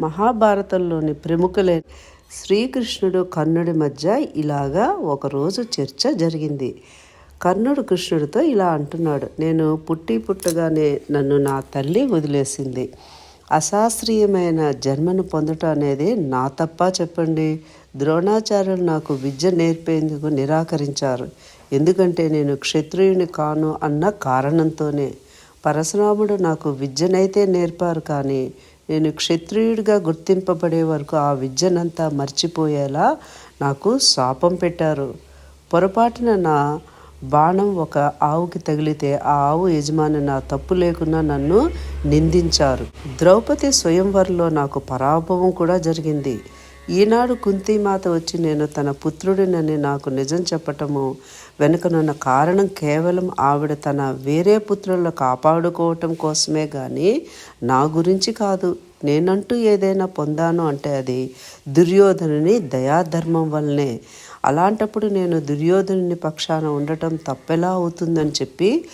మహాభారతంలోని ప్రముఖులే శ్రీకృష్ణుడు కర్ణుడి మధ్య ఇలాగా ఒకరోజు చర్చ జరిగింది. కర్ణుడు కృష్ణుడితో ఇలా అంటున్నాడు నేను పుట్టి పుట్టగానే నన్ను నా తల్లి వదిలేసింది. అశాస్త్రీయమైన జన్మను పొందటం అనేది నా తప్ప చెప్పండి. ద్రోణాచార్యులు నాకు విద్య నేర్పేందుకు నిరాకరించారు. ఎందుకంటే నేను క్షత్రియుని కాను అన్న కారణంతోనే. పరశురాముడు నాకు విద్యనైతే నేర్పారు కానీ నేను క్షత్రియుడిగా గుర్తింపబడే వరకు ఆ విద్యనంతా మర్చిపోయేలా నాకు శాపం పెట్టారు. పొరపాటున నా బాణం ఒక ఆవుకి తగిలితే ఆ ఆవు యజమాని నా తప్పు లేకుండా నన్ను నిందించారు. ద్రౌపది స్వయంవరంలో నాకు పరాభవం కూడా జరిగింది. ఈనాడు కుంతిమాత వచ్చి నేను తన పుత్రుడినని నాకు నిజం చెప్పటము వెనుకనున్న కారణం కేవలం ఆవిడ తన వేరే పుత్రులను కాపాడుకోవటం కోసమే కానీ నా గురించి కాదు. నేనంటూ ఏదైనా పొందాను అంటే అది దుర్యోధనుని దయాధర్మం వల్లనే. అలాంటప్పుడు నేను దుర్యోధనుని పక్షాన ఉండటం తప్పెలా అవుతుందని చెప్పి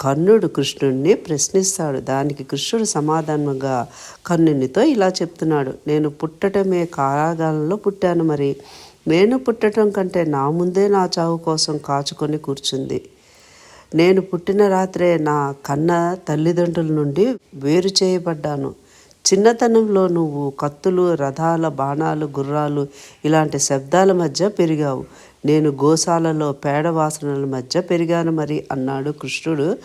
కర్ణుడు కృష్ణుడిని ప్రశ్నిస్తాడు. దానికి కృష్ణుడు సమాధానంగా కర్ణునితో ఇలా చెప్తున్నాడు. నేను పుట్టటమే కారాగాలంలో పుట్టాను మరి. నేను పుట్టడం కంటే నా ముందే నా చావు కోసం కాచుకొని కూర్చుంది. నేను పుట్టిన రాత్రే నా కన్న తల్లిదండ్రుల నుండి వేరు చేయబడ్డాను. చిన్నతనంలో నువ్వు కత్తులు రథాల బాణాలు గుర్రాలు ఇలాంటి శబ్దాల మధ్య పెరిగావు. నేను గోశాలలో పేడ వాసనల మధ్య పెరిగాను మరి అన్నాడు కృష్ణుడు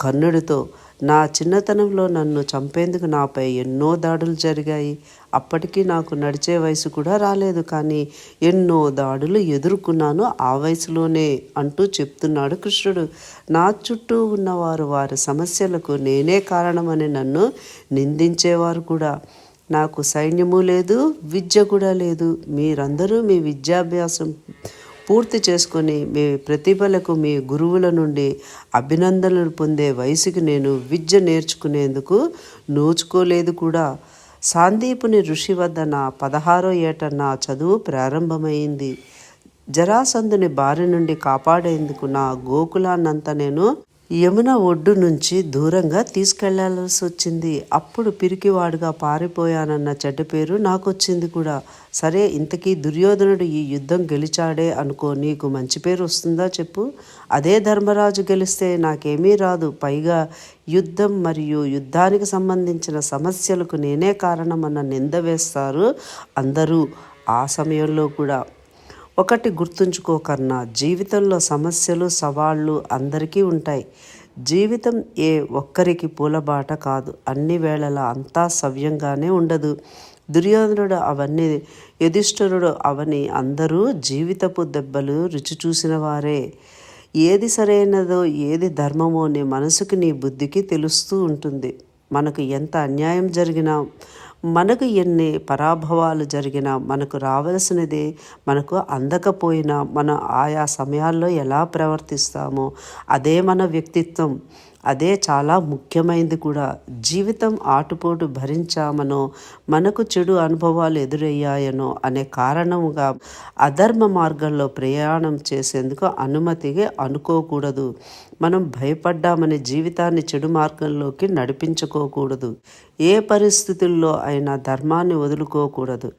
కర్ణుడితో నా చిన్నతనంలో నన్ను చంపేందుకు నాపై ఎన్నో దాడులు జరిగాయి. అప్పటికీ నాకు నడిచే వయసు కూడా రాలేదు. కానీ ఎన్నో దాడులు ఎదుర్కొన్నాను ఆ వయసులోనే అంటూ చెప్తున్నాడు కృష్ణుడు. నా చుట్టూ ఉన్నవారు వారి సమస్యలకు నేనే కారణమని నన్ను నిందించేవారు కూడా. నాకు సైన్యము లేదు విద్య కూడా లేదు. మీరందరూ మీ విద్యాభ్యాసం పూర్తి చేసుకొని మీ ప్రతిభలకు మీ గురువుల నుండి అభినందనలు పొందే వయసుకి నేను విద్య నేర్చుకునేందుకు నోచుకోలేదు కూడా. సాందీపుని ఋషి వద్ద నా పదహారో ఏట నా చదువు ప్రారంభమైంది. జరాసంధుని బారి నుండి కాపాడేందుకు నా గోకులాన్నంతా నేను యమున ఒడ్డు నుంచి దూరంగా తీసుకెళ్ళాల్సి వచ్చింది అప్పుడు పిరికివాడుగా పారిపోయానన్న చెడ్డ పేరు నాకు వచ్చింది కూడా. సరే ఇంతకీ దుర్యోధనుడు ఈ యుద్ధం గెలిచాడే అనుకో నీకు మంచి పేరు వస్తుందా చెప్పు. అదే ధర్మరాజు గెలిస్తే నాకేమీ రాదు. పైగా యుద్ధం మరియు యుద్ధానికి సంబంధించిన సమస్యలకు నేనే కారణమన్న నింద వేస్తారు అందరూ ఆ సమయంలో కూడా. ఒకటి గుర్తుంచుకోకర్నా జీవితంలో సమస్యలు సవాళ్ళు అందరికీ ఉంటాయి. జీవితం ఏ ఒక్కరికి పూలబాట కాదు. అన్ని వేళలా అంతా సవ్యంగానే ఉండదు. దుర్యోధనుడు అవన్నీ యుధిష్ఠరుడు అవని అందరూ జీవితపు దెబ్బలు రుచి చూసిన వారే. ఏది సరైనదో ఏది ధర్మమో నీ మనసుకి నీ బుద్ధికి తెలుస్తూ ఉంటుంది. మనకు ఎంత అన్యాయం జరిగినా మనకు ఎన్ని పరాభవాలు జరిగినా మనకు రావలసినదే మనకు అందకపోయినా మన ఆయా సమయాల్లో ఎలా ప్రవర్తిస్తామో అదే మన వ్యక్తిత్వం. అదే చాలా ముఖ్యమైనది కూడా. జీవితం ఆటుపోటు భరించామనో మనకు చెడు అనుభవాలు ఎదురయ్యాయనో అనే కారణంగా అధర్మ మార్గంలో ప్రయాణం చేసేందుకు అనుమతిగా అనుకోకూడదు. మనం భయపడ్డామని జీవితాన్ని చెడు మార్గంలోకి నడిపించుకోకూడదు. ఏ పరిస్థితుల్లో అయినా ధర్మాన్ని వదులుకోకూడదు.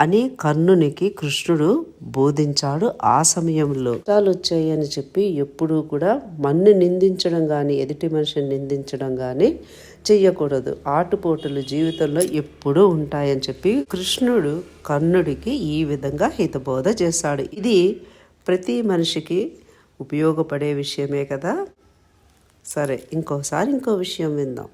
అని కర్ణునికి కృష్ణుడు బోధించాడు ఆ సమయంలో. కష్టాలు వచ్చాయని చెప్పి ఎప్పుడూ కూడా మన్ను నిందించడం కానీ ఎదుటి మనిషిని నిందించడం కానీ చెయ్యకూడదు. ఆటుపోటులు జీవితంలో ఎప్పుడూ ఉంటాయని చెప్పి కృష్ణుడు కర్ణుడికి ఈ విధంగా హితబోధ చేశాడు. ఇది ప్రతి మనిషికి ఉపయోగపడే విషయమే కదా? సరే ఇంకోసారి ఇంకో విషయం విందాం.